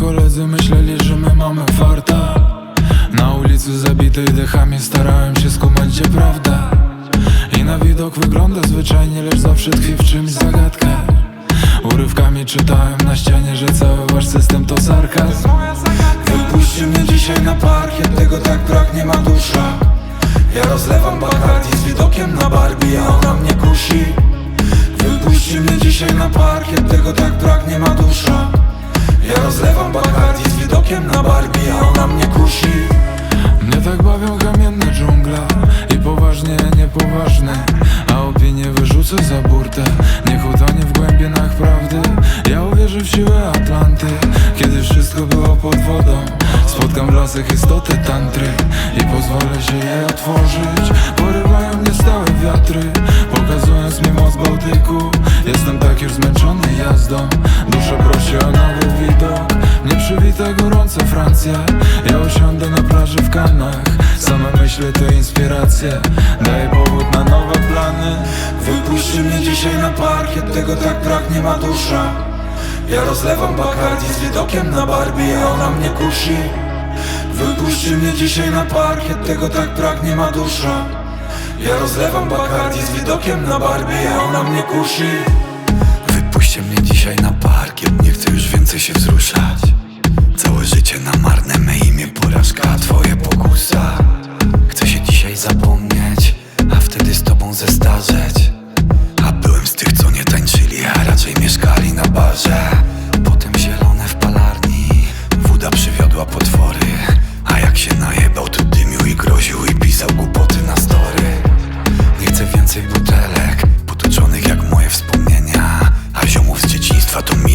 koledzy myśleli, że my mamy farta. Na ulicy zabitej dechami starałem się skumać gdzie prawda. I na widok wygląda zwyczajnie, lecz zawsze tkwi w czymś zagadkę. Urywkami czytałem na ścianie, że cały wasz system to sarkazm. Wypuśćcie mnie dzisiaj na parkiet, tego tak pragnie ma dusza. Ja rozlewam Bacardi z widokiem na Barbie, a ona mnie kusi. Wypuśćcie mnie dzisiaj na parkiet, tego tak pragnie Na Barbie, a ona mnie kusi. Mnie tak bawią kamienne dżungla i poważnie niepoważne A opinię wyrzucę za burtę, niech utonie w głębinach prawdy. Ja uwierzę w siłę Atlanty, kiedy wszystko było pod wodą. Spotkam w lasach istoty tantry i pozwolę się je otworzyć. Porywają mnie stałe wiatry, pokazując mi moc Bałtyku. Jestem tak już zmęczony jazdą, dusza prosi o nowy widok Francja, ja usiądę na plaży w Kanach. Same myśli to inspiracje, daje powód na nowe plany. Wypuśćcie mnie dzisiaj na parkiet, tego tak pragnie ma dusza. Ja rozlewam Bacardi z widokiem na Barbie, a ona mnie kusi. Wypuśćcie mnie dzisiaj na parkiet, tego tak pragnie ma dusza. Ja rozlewam Bacardi z widokiem na Barbie, a ona mnie kusi. Wypuśćcie mnie dzisiaj na parkiet, nie chcę już więcej się wzruszać Całe życie na marne me imię porażka, twoje pokusa. Chcę się dzisiaj zapomnieć, a wtedy z tobą zestarzeć. A byłem z tych, co nie tańczyli, a raczej mieszkali na barze. Potem zielone w palarni, woda przywiodła potwory. A jak się najebał, to dymił i groził i pisał głupoty na story. Nie chcę więcej butelek Potoczonych jak moje wspomnienia. A ziomów z dzieciństwa to mijam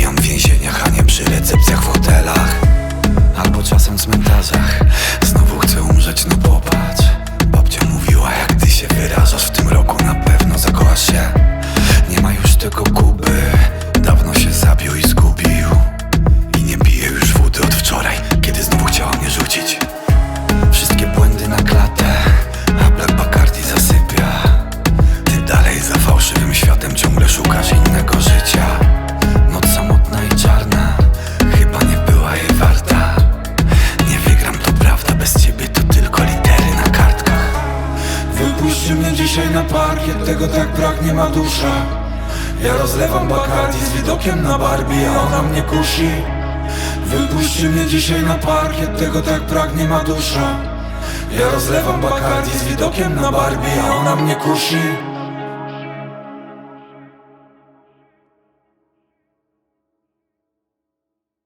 chcę umrzeć, dzisiaj na parkiet, tego tak pragnie ma dusza. Ja rozlewam Bacardi z widokiem na Barbie, a ona mnie kusi. Wypuśćcie mnie dzisiaj na parkiet, tego tak pragnie ma dusza. Ja rozlewam Bacardi z widokiem na Barbie, a ona mnie kusi